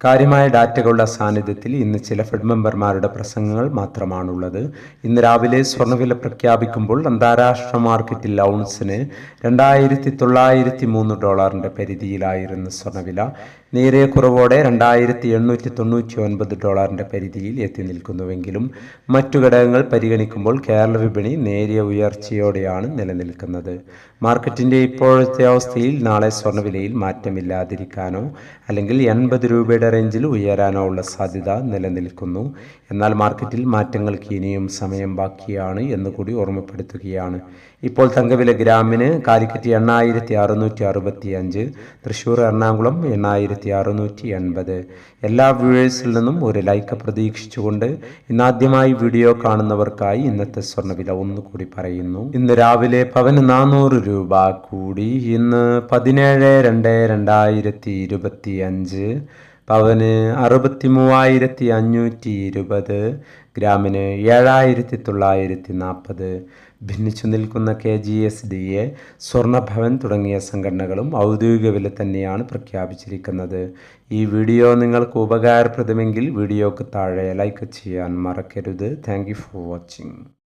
കാര്യമായ ഡാറ്റകളുടെ സാന്നിധ്യത്തിൽ ഇന്ന് ചില ഫെഡ് മെമ്പർമാരുടെ പ്രസംഗങ്ങൾ മാത്രമാണുള്ളത്. ഇന്ന് രാവിലെ സ്വർണവില പ്രഖ്യാപിക്കുമ്പോൾ അന്താരാഷ്ട്ര മാർക്കറ്റിൽ ഔൺസിന് രണ്ടായിരത്തി തൊള്ളായിരത്തി മൂന്ന് ഡോളറിന്റെ പരിധിയിലായിരുന്നു സ്വർണവില നേരെ കുറവോടെ രണ്ടായിരത്തി എണ്ണൂറ്റി തൊണ്ണൂറ്റി ഒൻപത് ഡോളറിന്റെ പരിധിയിൽ എത്തി നിൽക്കുന്നുവെങ്കിലും മറ്റു ഘടകങ്ങൾ പരിഗണിക്കുമ്പോൾ കേരള വിപണി നേരിയ ഉയർച്ചയോടെയാണ് നിലനിൽക്കുന്നത്. മാർക്കറ്റിന്റെ ഇപ്പോഴത്തെ അവസ്ഥയിൽ നാളെ സ്വർണവിലയിൽ മാറ്റമില്ലാതിരിക്കാനോ അല്ലെങ്കിൽ എൺപത് രൂപയുടെ റേഞ്ചിൽ ഉയരാനോ ഉള്ള സാധ്യത നിലനിൽക്കുന്നു. എന്നാൽ മാർക്കറ്റിൽ മാറ്റങ്ങൾക്ക് ഇനിയും സമയം ബാക്കിയാണ് എന്നുകൂടി ഓർമ്മപ്പെടുത്തുകയാണ്. ഇപ്പോൾ തങ്കവില ഗ്രാമിന് കാലിക്കറ്റ് എണ്ണായിരത്തി അറുന്നൂറ്റി അറുപത്തി അഞ്ച് തൃശ്ശൂർ എറണാകുളം എണ്ണായിരത്തി അറുന്നൂറ്റി എൺപത് എല്ലാ വ്യൂവേഴ്സിൽ നിന്നും ഒരു ലൈക്ക് പ്രതീക്ഷിച്ചുകൊണ്ട് ഇന്നാദ്യമായി വീഡിയോ കാണുന്നവർക്കായി ഇന്നത്തെ സ്വർണവില ഒന്നുകൂടി പറയുന്നു. ഇന്ന് രാവിലെ പവന് നാനൂറ് രൂപ കൂടി ഇന്ന് പതിനേഴ് രണ്ട് രണ്ടായിരത്തി ഇരുപത്തി അഞ്ച് പവന് അറുപത്തി മൂവായിരത്തി അഞ്ഞൂറ്റി ഇരുപത് ഗ്രാമിന് ഏഴായിരത്തി തൊള്ളായിരത്തി നാൽപ്പത് ഭിന്നിച്ചു നിൽക്കുന്ന K G S D A സ്വർണഭവൻ തുടങ്ങിയ സംഘടനകളും ഔദ്യോഗിക വില തന്നെയാണ് പ്രഖ്യാപിച്ചിരിക്കുന്നത്. ഈ വീഡിയോ നിങ്ങൾക്ക് ഉപകാരപ്രദമെങ്കിൽ വീഡിയോക്ക് താഴെ ലൈക്ക് ചെയ്യാൻ മറക്കരുത്. Thank for watching